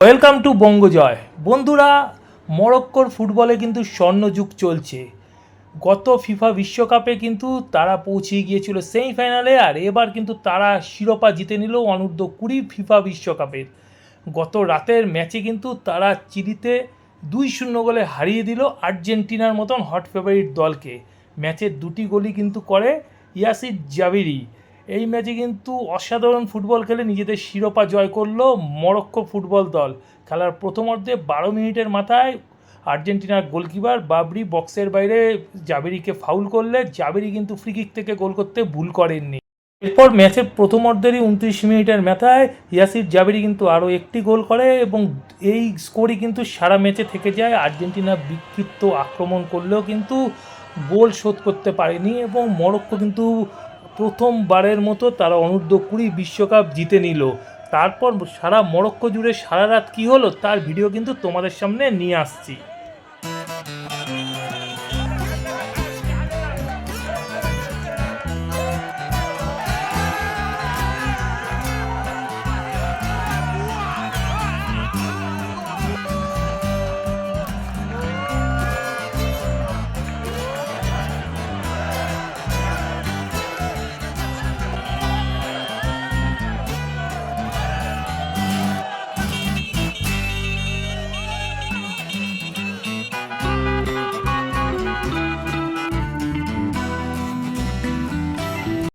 Welcome to বঙ্গজয় বন্ধুরা, মরক্কোর ফুটবলে কিন্তু স্বর্ণযুগ চলছে। গত ফিফা বিশ্বকাপে কিন্তু তারা পৌঁছে গিয়েছিল সেমিফাইনালে আর এবার কিন্তু তারা শিরোপা জিতে নিল অনূর্ধ্ব কুড়ি ফিফা বিশ্বকাপের। গত রাতের ম্যাচে কিন্তু তারা চিলিতে দুই শূন্য গোলে হারিয়ে দিল আর্জেন্টিনার মতন হট ফেভারিট দলকে। ম্যাচের দুটি গোলই কিন্তু করে ইয়াসির জাবিরি। এই ম্যাচে কিন্তু অসাধারণ ফুটবল খেলে নিজেদের শিরোপা জয় করল মরক্কো ফুটবল দল। খেলার প্রথমার্ধে বারো মিনিটের মাথায় আর্জেন্টিনার গোলকিপার বাবরি বক্সের বাইরে জাবেরিকে ফাউল করলে। জাবেরি কিন্তু ফ্রিকিক থেকে গোল করতে ভুল করেননি। এরপর ম্যাচের প্রথমার্ধেরই উনত্রিশ মিনিটের মাথায় ইয়াসির জাবেরি কিন্তু আরও একটি গোল করে এবং এই স্কোরই কিন্তু সারা ম্যাচে থেকে যায়। আর্জেন্টিনা বিক্ষিপ্ত আক্রমণ করলেও কিন্তু গোল শোধ করতে পারেনি এবং মরক্কো কিন্তু প্রথমবারের মতো তারা অনূর্ধ্ব কুড়ি বিশ্বকাপ জিতে নিল। তারপর সারা মরক্কো জুড়ে সারা রাত কী হলো তার ভিডিও কিন্তু তোমাদের সামনে নিয়ে আসছি।